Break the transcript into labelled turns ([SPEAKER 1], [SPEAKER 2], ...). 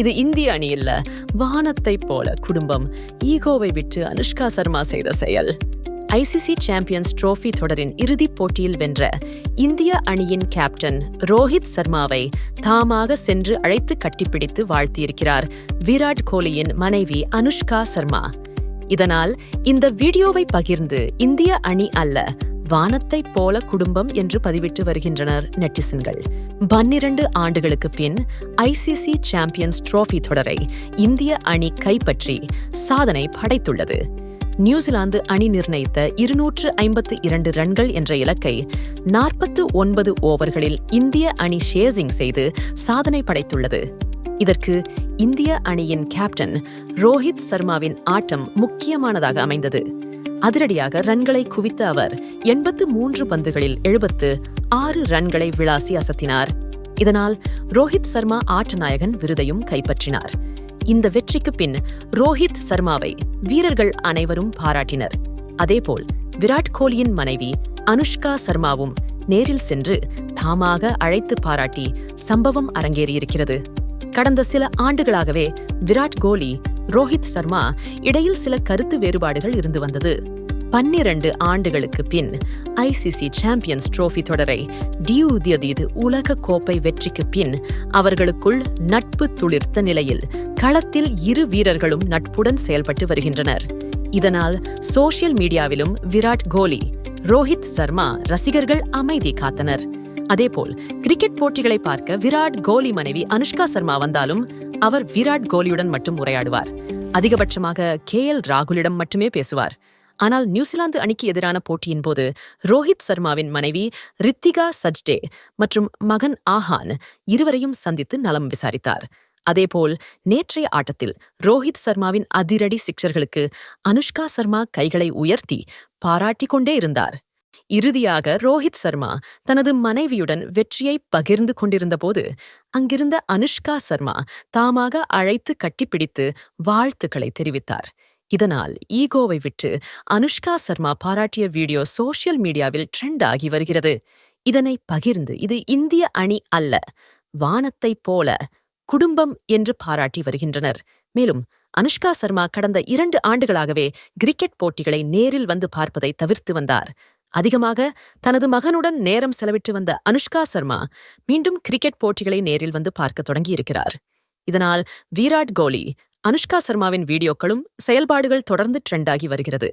[SPEAKER 1] இது இந்திய அணி இல்ல வானத்தை போல குடும்பம். ஈகோவை விட்டு அனுஷ்கா சர்மா செய்த செயல். ஐசிசி சாம்பியன்ஸ் ட்ரோஃபி தொடரின் இறுதிப் போட்டியில் வென்ற இந்திய அணியின் கேப்டன் ரோஹித் சர்மாவை தாமாக சென்று அழைத்து கட்டிப்பிடித்து வாழ்த்தியிருக்கிறார் விராட் கோலியின் மனைவி அனுஷ்கா சர்மா. இதனால் இந்த வீடியோவை பகிர்ந்து இந்திய அணி அல்ல வானத்தைப் போல குடும்பம் என்று பதிவிட்டு வருகின்றனர் நெட்டிசன்கள். பன்னிரண்டு ஆண்டுகளுக்கு பின் ஐசிசி சாம்பியன்ஸ் ட்ரோஃபி தொடரை இந்திய அணி கைப்பற்றி சாதனை படைத்துள்ளது. நியூசிலாந்து அணி நிர்ணயித்த இருநூற்று ஐம்பத்து இரண்டு ரன்கள் என்ற இலக்கை நாற்பத்து ஒன்பது ஓவர்களில் இந்திய அணி ஷேசிங் செய்து சாதனை படைத்துள்ளது. இதற்கு இந்திய அணியின் கேப்டன் ரோஹித் சர்மாவின் ஆட்டம் முக்கியமானதாக அமைந்தது. அதிரடியாக ரன்களை குவித்த அவர் எண்பத்து மூன்று பந்துகளில் எழுபத்து ஆறு ரன்களை விளாசி அசத்தினார். இதனால் ரோஹித் சர்மா ஆட்டநாயகன் விருதையும் கைப்பற்றினார். இந்த வெற்றிக்கு பின் ரோஹித் சர்மாவை வீரர்கள் அனைவரும் பாராட்டினர். அதேபோல் விராட் கோலியின் மனைவி அனுஷ்கா சர்மாவும் நேரில் சென்று தாமாக அழைத்து பாராட்டி சம்பவம் அரங்கேறியிருக்கிறது. கடந்த சில ஆண்டுகளாகவே விராட் கோலி ரோஹித் சர்மா இடையில் சில கருத்து வேறுபாடுகள் இருந்து வந்தது. பன்னிரண்டு ஆண்டுகளுக்கு பின் ஐசிசி சாம்பியன்ஸ் ட்ரோஃபி தொடரை டியூதியதீது உலக கோப்பை வெற்றிக்கு பின் அவர்களுக்குள் நட்பு துளிர்த்த நிலையில் களத்தில் இரு வீரர்களும் நட்புடன் செயல்பட்டு வருகின்றனர். இதனால் சோஷியல் மீடியாவிலும் விராட் கோலி ரோஹித் சர்மா ரசிகர்கள் அமைதி காத்தனர். அதேபோல் கிரிக்கெட் போட்டிகளை பார்க்க விராட் கோலி மனைவி அனுஷ்கா சர்மா வந்தாலும் அவர் விராட் கோலியுடன் மட்டும் உரையாடுவார். அதிகபட்சமாக கே எல் ராகுலிடம் மட்டுமே பேசுவார். ஆனால் நியூசிலாந்து அணிக்கு எதிரான போட்டியின் போது ரோஹித் சர்மாவின் மனைவி ரித்திகா சஜ்டே மற்றும் மகன் ஆஹான் இருவரையும் சந்தித்து நலம் விசாரித்தார். அதேபோல் நேற்றைய ஆட்டத்தில் ரோஹித் சர்மாவின் அதிரடி சிக்சர்களுக்கு அனுஷ்கா சர்மா கைகளை உயர்த்தி பாராட்டிக் கொண்டே இருந்தார். இறுதியாக ரோஹித் சர்மா தனது மனைவியுடன் வெற்றியை பகிர்ந்து கொண்டிருந்தபோது அங்கிருந்த அனுஷ்கா சர்மா தாமாக அழைத்து கட்டிப்பிடித்து வாழ்த்துக்களை தெரிவித்தார். இதனால் ஈகோவை விட்டு அனுஷ்கா சர்மா பாராட்டிய வீடியோ சோஷியல் மீடியாவில் ட்ரெண்ட் ஆகி வருகிறது. இதனை பகிர்ந்து இது இந்திய அணி அல்ல வானத்தைப் போல குடும்பம் என்று பாராட்டி வருகின்றனர். மேலும் அனுஷ்கா சர்மா கடந்த இரண்டு ஆண்டுகளாகவே கிரிக்கெட் போட்டிகளை நேரில் வந்து பார்ப்பதை தவிர்த்து வந்தார். அதிகமாக தனது மகனுடன் நேரம் செலவிட்டு வந்த அனுஷ்கா சர்மா மீண்டும் கிரிக்கெட் போட்டிகளை நேரில் வந்து பார்க்க தொடங்கியிருக்கிறார். இதனால் விராட் கோலி அனுஷ்கா சர்மாவின் வீடியோக்களும் செயல்பாடுகள் தொடர்ந்து ட்ரெண்டாகி வருகிறது.